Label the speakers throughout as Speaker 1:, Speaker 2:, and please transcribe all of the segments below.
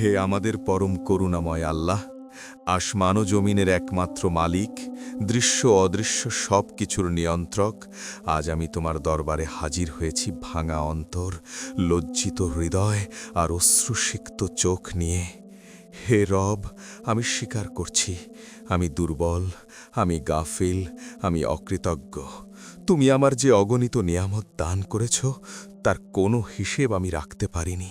Speaker 1: হে আমাদের পরম করুণাময় আল্লাহ, আসমান জমিনের একমাত্র মালিক, দৃশ্য অদৃশ্য সব কিছুর নিয়ন্ত্রক, আজ আমি তোমার দরবারে হাজির হয়েছি ভাঙা অন্তর, লজ্জিত হৃদয় আর অশ্রুসিক্ত চোখ নিয়ে। হে রব, আমি স্বীকার করছি, আমি দুর্বল, আমি গাফিল, আমি অকৃতজ্ঞ। তুমি আমার যে অগণিত নিয়ামত দান করেছ, তার কোনো হিসেব আমি রাখতে পারিনি।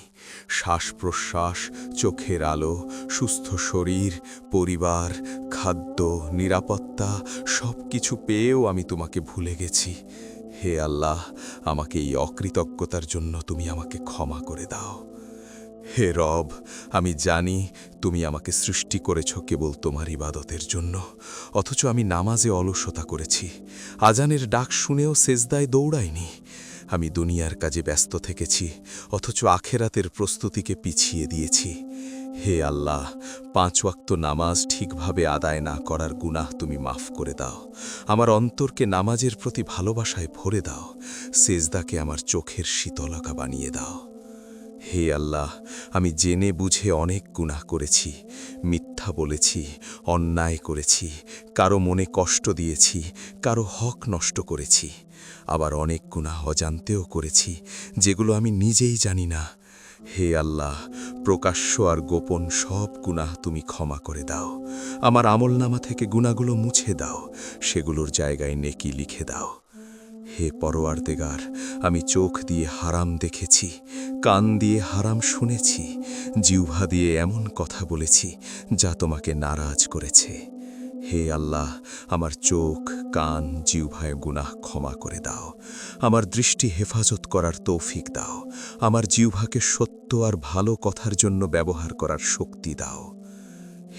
Speaker 1: শ্বাস প্রশ্বাস চোখের আলো, সুস্থ শরীর, পরিবার, খাদ্য, নিরাপত্তা সব কিছু পেয়েও আমি তোমাকে ভুলে গেছি। হে আল্লাহ, আমাকে এই অকৃতজ্ঞতার জন্য তুমি আমাকে ক্ষমা করে দাও। হে রব, আমি জানি তুমি আমাকে সৃষ্টি করেছ কেবল তোমার ইবাদতের জন্য, অথচ আমি নামাজে অলসতা করেছি, আজানের ডাক শুনেও সেজদায় দৌড়াইনি। আমি দুনিয়ার কাজে ব্যস্ত থেকেছি, অথচ আখেরাতের প্রস্তুতিকে পিছিয়ে দিয়েছি। হে আল্লাহ, পাঁচ ওয়াক্ত নামাজ ঠিকভাবে আদায় না করার গুনাহ তুমি মাফ করে দাও, আমার অন্তরকে নামাজের প্রতি ভালোবাসায় ভরে দাও, সেজদাকে আমার চোখের শীতলকা বানিয়ে দাও। হে আল্লাহ, আমি জেনে বুঝে অনেক গুনাহ করেছি, মিথ্যা বলেছি, অন্যায় করেছি, কারও মনে কষ্ট দিয়েছি, কারও হক নষ্ট করেছি, আবার অনেক গুনাহ অজান্তেও করেছি, যেগুলো আমি নিজেই জানি না। হে আল্লাহ, প্রকাশ্য আর গোপন সব গুনাহ তুমি ক্ষমা করে দাও। আমার আমলনামা থেকে গুণাগুলো মুছে দাও, সেগুলোর জায়গায় নেকি লিখে দাও। হে পরোয়ারদেগার আমি চোখ দিয়ে হারাম দেখেছি, কান দিয়ে হারাম শুনেছি, জিহ্বা দিয়ে এমন কথা বলেছি যা তোমাকে নারাজ করেছে। হে আল্লাহ, আমার চোখ, কান, জিহ্বায় গুনাহ ক্ষমা করে দাও। আমার দৃষ্টি হেফাজত করার তৌফিক দাও। আমার জিহ্বাকে সত্য আর ভালো কথার জন্য ব্যবহার করার শক্তি দাও।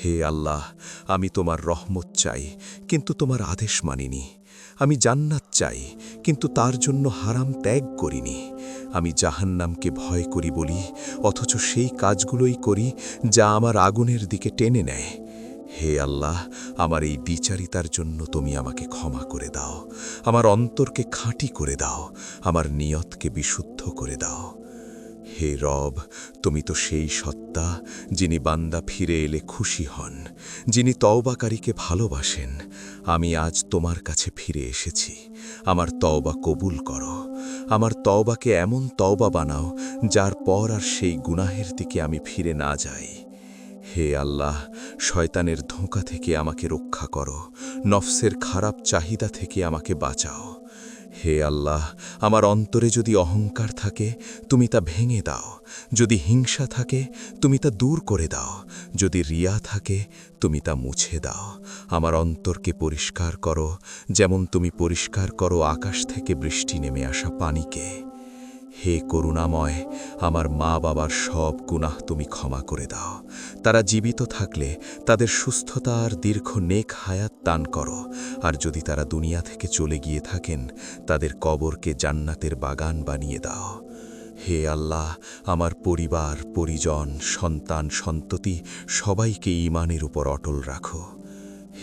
Speaker 1: হে আল্লাহ, আমি তোমার রহমত চাই, কিন্তু তোমার আদেশ মানিনি। আমি জান্নাত চাই, কিন্তু তার জন্য হারাম ত্যাগ করিনি। আমি জাহান্নামকে ভয় করি বলি, অথচ সেই কাজগুলোই করি যা আমার আগুনের দিকে টেনে নেয়। হে আল্লাহ, আমার এই বিচারিতার জন্য তুমি আমাকে ক্ষমা করে দাও। আমার অন্তরকে খাঁটি করে দাও। আমার নিয়তকে বিশুদ্ধ করে দাও। হে রব, তুমি তো সেই সত্তা যিনি বান্দা ফিরে এলে খুশি হন, যিনি তওবাকারীকে ভালোবাসেন। আমি আজ তোমার কাছে ফিরে এসেছি। আমার তওবা কবুল করো। আমার তওবাকে এমন তওবা বানাও, যার পর আর সেই গুনাহের দিকে আমি ফিরে না যাই। হে আল্লাহ, শয়তানের ধোঁকা থেকে আমাকে রক্ষা করো, নফসের খারাপ চাহিদা থেকে আমাকে বাঁচাও। হে আল্লাহ, আমার অন্তরে যদি অহংকার থাকে, তুমি তা ভেঙে দাও। যদি হিংসা থাকে, তুমি তা দূর করে দাও। যদি রিয়া থাকে, তুমি তা মুছে দাও। আমার অন্তরকে পরিষ্কার করো, যেমন তুমি পরিষ্কার করো আকাশ থেকে বৃষ্টি নেমে আসা পানিকে। হে করুণাময়, আমার মা বাবার সব গুনাহ তুমি ক্ষমা করে দাও। তারা জীবিত থাকলে তাদের সুস্থতা আর দীর্ঘ নেক হায়াত দান করো। আর যদি তারা দুনিয়া থেকে চলে গিয়ে থাকেন, তাদের কবরকে জান্নাতের বাগান বানিয়ে দাও। হে আল্লাহ, আমার পরিবার, পরিজন, সন্তান, সন্ততি, সবাইকে ইমানের উপর অটল রাখো।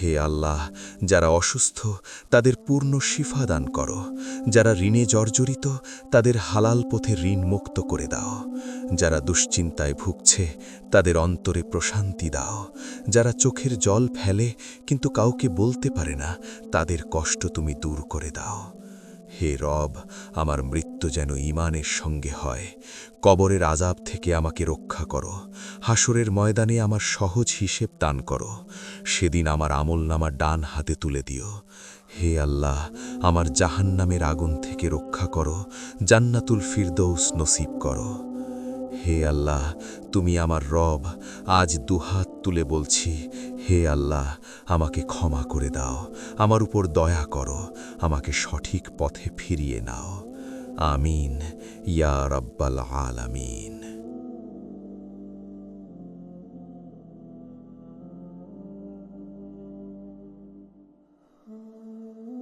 Speaker 1: হে আল্লাহ, যারা অসুস্থ, তাদের পূর্ণ শিফা দান করো। যারা ঋণে জর্জরিত, তাদের হালাল পথে ঋণ মুক্ত করে দাও। যারা দুশ্চিন্তায় ভুগছে, তাদের অন্তরে প্রশান্তি দাও। যারা চোখের জল ফেলে, কিন্তু কাউকে বলতে পারে না, তাদের কষ্ট তুমি দূর করে দাও। হে রব, আমার মৃত্যু যেন ইমানের সঙ্গে হয়। কবরের আজাব থেকে আমাকে রক্ষা করো। হাসরের ময়দানে আমার সহজ হিসেব দান করো। সেদিন আমার আমলনামা ডান হাতে তুলে দিও। হে আল্লাহ, আমার জাহান্নামের আগুন থেকে রক্ষা করো। জান্নাতুল ফিরদৌস নসিব করো। হে আল্লাহ, তুমি আমার রব। আজ দুহাত তুলে বলছি, হে আল্লাহ, আমাকে ক্ষমা করে দাও। আমার উপর দয়া করো। আমাকে সঠিক পথে ফিরিয়ে নাও। آمين. يا رب العالمين.